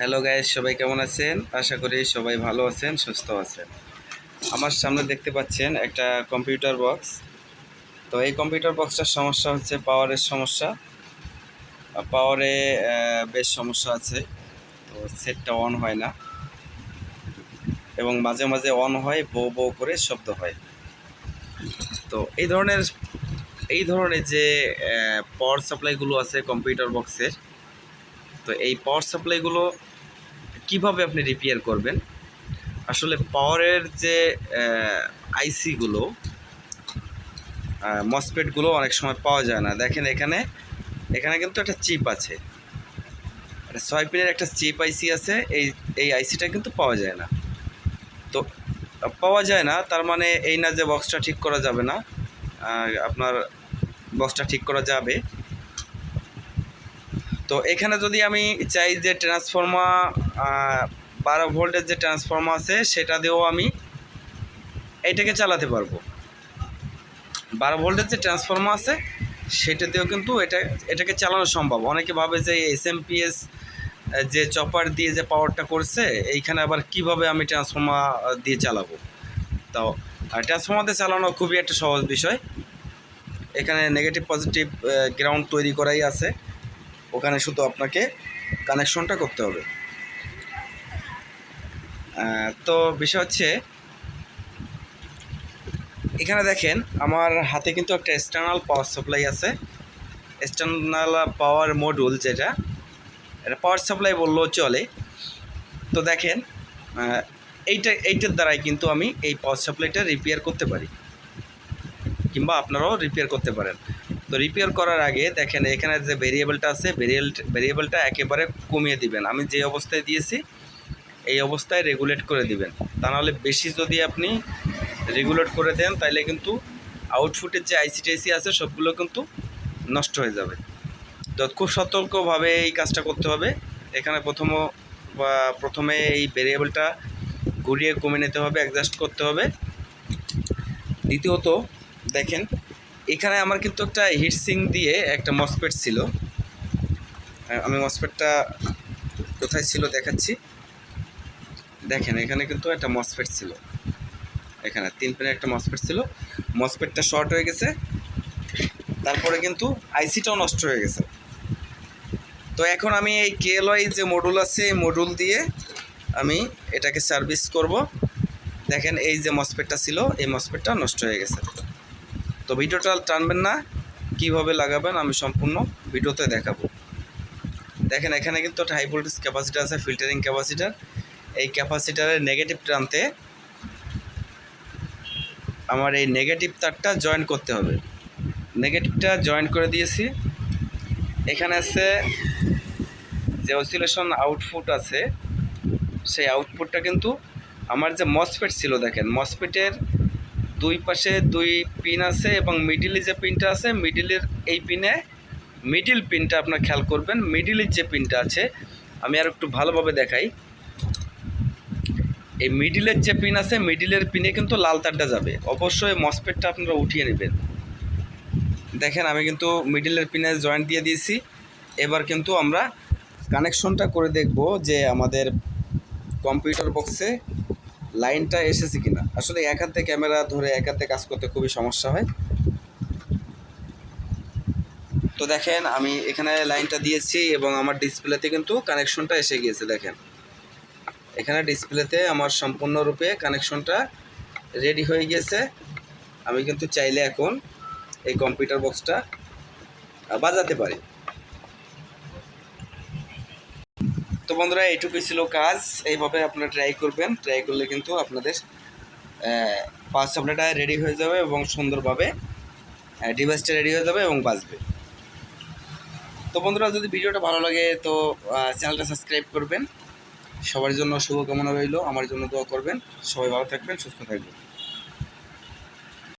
Hello guys সবাই কেমন আছেন? আশা করি সবাই ভালো আছেন, সুস্থ আছেন। আমার সামনে দেখতে পাচ্ছেন একটা কম্পিউটার বক্স তো এই কম্পিউটার বক্সটার সমস্যা হচ্ছে পাওয়ারের সমস্যা। পাওয়ারে বেশ সমস্যা আছে। তো সেটটা অন হয় না। এবং মাঝে মাঝে অন হয় বো বো করে শব্দ হয়। তো এই ধরনের এই ধরনের যে পাওয়ার সাপ্লাইগুলো আছে কম্পিউটার বক্সের তো এই পাওয়ার সাপ্লাইগুলো কীভাবে আপনি রিপেয়ার করবেন? আসলে পাওয়ারের যে আইসিগুলো মসপেটগুলো অনেক সময় পাওয়া যায় না। দেখেন এখানে এখানে কিন্তু একটা চিপ আছে। ছয় পিনের একটা চিপ আইসি আছে, এই এই আইসিটা কিন্তু পাওয়া যায় না। তো, পাওয়া যায় না, তার মানে এই না যে বক্সটা ঠিক করা যাবে না আপনার বক্সটা ঠিক করা যাবে। তো এখানে যদি আমি চাই যে ট্রান্সফর্মার বারো ভোল্টের যে ট্রান্সফর্মার আছে, সেটা দিয়েও আমি এটাকে চালাতে পারব। বারো ভোল্টের যে ট্রান্সফর্মার আছে, সেটা দিয়েও কিন্তু এটা, এটাকে চালানো সম্ভব। অনেকে ভাবে যে এস এম পিএস যে চপার দিয়ে যে পাওয়ারটা করছে, এইখানে আবার কীভাবে আমি ট্রান্সফর্মার দিয়ে চালাবো? তো ট্রান্সফর্মার দিয়ে চালানো খুবই একটা সহজ বিষয়। এখানে নেগেটিভ পজিটিভ গ্রাউন্ড তৈরি করাই আছে। ওখানে শুধু আপনাকে কানেকশনটা করতে হবে। তো বিষয় হচ্ছে, এখানে দেখেন, আমার হাতে কিন্তু একটা এক্সটার্নাল পাওয়ার সাপ্লাই আছে। এক্সটার্নাল পাওয়ার মডিউল যেটা, এটা পাওয়ার সাপ্লাই বললেও চলে। তো দেখেন এইটা, এইটার দ্বারাই কিন্তু আমি এই পাওয়ার সাপ্লাইটা রিপেয়ার করতে পারি। কিংবা আপনারাও রিপেয়ার করতে পারেন। তো রিপেয়ার করার আগে দেখেন এখানে যে ভেরিয়েবলটা আছে ভেরিয়েবল ভেরিয়েবলটা একেবারে কমিয়ে দিবেন। আমি যে অবস্থায় দিয়েছি, এই অবস্থায় রেগুলেট করে দিবেন। তা নাহলে বেশি যদি আপনি রেগুলেট করে দেন তাহলে কিন্তু আউটফুটের যে আইসি টাইসি আছে, সবগুলো কিন্তু নষ্ট হয়ে যাবে। তো খুব সতর্কভাবে এই কাজটা করতে হবে। এখানে প্রথম, বা প্রথমে এই ভেরিয়েবলটা ঘুরিয়ে কমিয়ে নিতে হবে অ্যাডজাস্ট করতে হবে। দ্বিতীয়ত, দেখেন এখানে আমার কিন্তু একটা হিটসিং দিয়ে একটা মসপেট ছিল। আমি মসপেটটা কোথায় ছিল দেখাচ্ছি। দেখেন, এখানে কিন্তু একটা মসপেট ছিল। এখানে তিন পেনের একটা মসপেট ছিল। মসপেটটা শর্ট হয়ে গেছে। তারপরে কিন্তু আইসিটাও নষ্ট হয়ে গেছে। তো এখন আমি এই কেএলওয়াই যে মডুল আছে, এই মডুল দিয়ে আমি এটাকে সার্ভিস করব। দেখেন, এই যে মসপেটটা ছিল, এই মসপেটটা নষ্ট হয়ে গেছে। তো ভিডিওটা টানবেন না, কীভাবে লাগাবেন আমি সম্পূর্ণ ভিডিওতে দেখাবো। দেখেন, এখানে কিন্তু একটা হাই ভোল্টেজ ক্যাপাসিটার আছে ফিল্টারিং ক্যাপাসিটার এই ক্যাপাসিটারের নেগেটিভ প্রান্তে আমার এই নেগেটিভ তারটা জয়েন করতে হবে। নেগেটিভটা জয়েন করে দিয়েছি। এখানে আছে যে অসিলেশন আউটপুট আছে, সেই আউটপুটটা কিন্তু আমার যে মসপেট ছিল, দেখেন মসপেটের দুই পাশে দুই পিন আছে এবং মিডিলে যে পিনটা আছে মিডিলের এই পিনে মিডিল পিনটা আপনার খেয়াল করবেন। মিডিলের যে পিনটা আছে, আমি আর একটু ভালোভাবে দেখাই। এই মিডিলের যে পিন আছে মিডিলের পিনে কিন্তু লাল তারটা যাবে। অবশ্যই মসপেটটা আপনারা উঠিয়ে নেবেন। দেখেন, আমি কিন্তু মিডিলের পিনে জয়েন্ট দিয়ে দিয়েছি। এবার কিন্তু আমরা কানেকশনটা করে দেখব যে আমাদের কম্পিউটার বক্সে লাইনটা এসেছে কিনা? আসলে এক হাতে ক্যামেরা ধরে এক হাতে কাজ করতে খুবই সমস্যা হয়। তো দেখেন, আমি এখানে লাইনটা দিয়েছি এবং আমার ডিসপ্লেতে কিন্তু কানেকশনটা এসে গিয়েছে, দেখেন। এখানে ডিসপ্লেতে আমার সম্পূর্ণরূপে কানেকশনটা রেডি হয়ে গিয়েছে। আমি কিন্তু চাইলে এখন এই কম্পিউটার বক্সটা বাজাতে পারি। তো বন্ধুরা, এইটুকুই ছিল কাজ। এইভাবে আপনারা ট্রাই করবেন। ট্রাই করলে কিন্তু আপনাদের পাঁচ সাপ্লাইটা রেডি হয়ে যাবে এবং সুন্দরভাবে ডিভাইসটা রেডি হয়ে যাবে এবং বাঁচবে তো বন্ধুরা, যদি ভিডিওটা ভালো লাগে, তো চ্যানেলটা সাবস্ক্রাইব করবেন। সবার জন্য শুভকামনা রইল। আমার জন্য দোয়া করবেন। সবাই ভালো থাকবেন, সুস্থ থাকবেন।